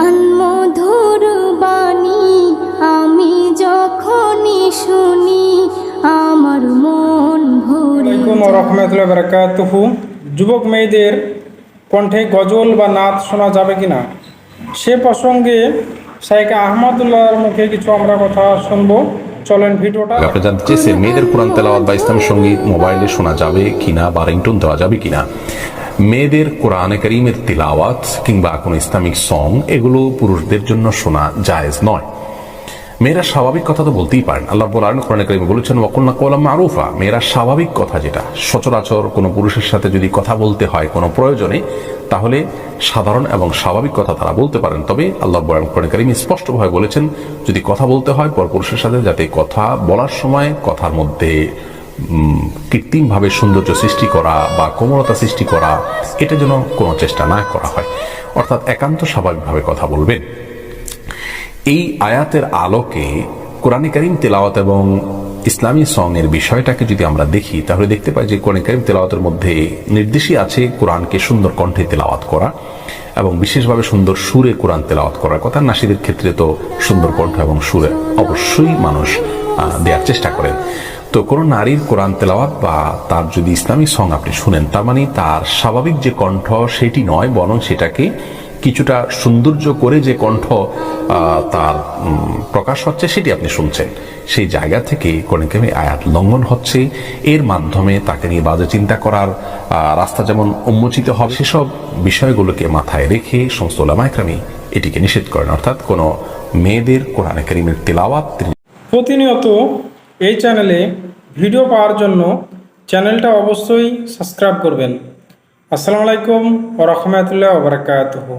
কোরআন বাণী আমি যখনই শুনি আমার মন ভরে রহমতুল্লাহ বারাকাতুহু যুবক মেয়েদের কণ্ঠে গজল বা নাচ শোনা যাবে কিনা? সে প্রসঙ্গে শাইখ আহমদুল্লাহর মুখে কিছু আমরা কথা শুনব। চলেন ভিডিওটা। আপনি জানতে চেয়েছেন মেয়েদের কোরআন তেলাওয়াত বা ইসলাম সংগীত মোবাইলে শোনা যাবে কিনা বা রিংটোন দেওয়া যাবে কিনা? মেয়েদের কোরআনে করিমের তিলাওয়াত কিংবা কোনো ইসলামিক সং এগুলো পুরুষদের জন্য শোনা জায়েজ নয়। মেয়েরা স্বাভাবিক কথা তো বলতেই পারেন। আল্লাহ বলেন কোরআন করিমে বলেছেন ওয়াকুল্লা কলাম মারুফা। মেয়েরা স্বাভাবিক কথা যেটা। সচরাচর কোনো পুরুষের সাথে যদি কথা বলতে হয় কোনো প্রয়োজনে, তাহলে সাধারণ এবং স্বাভাবিক কথা তারা বলতে পারেন। তবে আল্লাহ বলেন কোরআন করিম স্পষ্টভাবে বলেছেন, যদি কথা বলতে হয় পর পুরুষের সাথে, যাতে কথা বলার সময় কথার মধ্যে কৃত্রিমভাবে সৌন্দর্য সৃষ্টি করা বা কোমলতা সৃষ্টি করা, এটা যেন কোনো চেষ্টা না করা হয়। অর্থাৎ একান্ত স্বাভাবিকভাবে কথা বলবেন। এই আয়াতের আলোকে কোরআন করিম তেলাওয়াত এবং ইসলামী সং এর বিষয়টাকে যদি আমরা দেখি, তাহলে দেখতে পাই যে কোরআন করিম তেলাওয়াতের মধ্যে নির্দেশই আছে কোরআনকে সুন্দর কণ্ঠে তেলাওয়াত করা এবং বিশেষভাবে সুন্দর সুরে কোরআন তেলাওয়াত করার কথা। নাসিদের ক্ষেত্রে তো সুন্দর কণ্ঠ এবং সুরে অবশ্যই মানুষ দেওয়ার চেষ্টা করেন। তো কোনো নারীর কোরআন তেলাওয়াত বা তার যদি ইসলামিক সং আপনি শুনেন, তার মানে তার স্বাভাবিক যে কণ্ঠ সেটি নয়, বরং সেটাকে কিছুটা সৌন্দর্য করে যে কণ্ঠ তার প্রকাশ হচ্ছে সেটি আপনি শুনছেন। সেই জায়গা থেকে কোরআনকামে আয়াত লঙ্ঘন হচ্ছে। এর মাধ্যমে তাকে নিয়ে বাজে চিন্তা করার রাস্তা যেমন উন্মোচিত হবে, সেসব বিষয়গুলোকে মাথায় রেখে সমস্ত ওলামাইক্রামী এটিকে নিষেধ করেন। অর্থাৎ কোনো মেয়েদের কোরআনে করিমের তেলাওয়াত প্রতিনিয়ত এই চ্যানেলে ভিডিও পাওয়ার জন্য চ্যানেলটা অবশ্যই সাবস্ক্রাইব করবেন। আসসালামু আলাইকুম ওরহমতুল্লাহ বারাকাতুহু।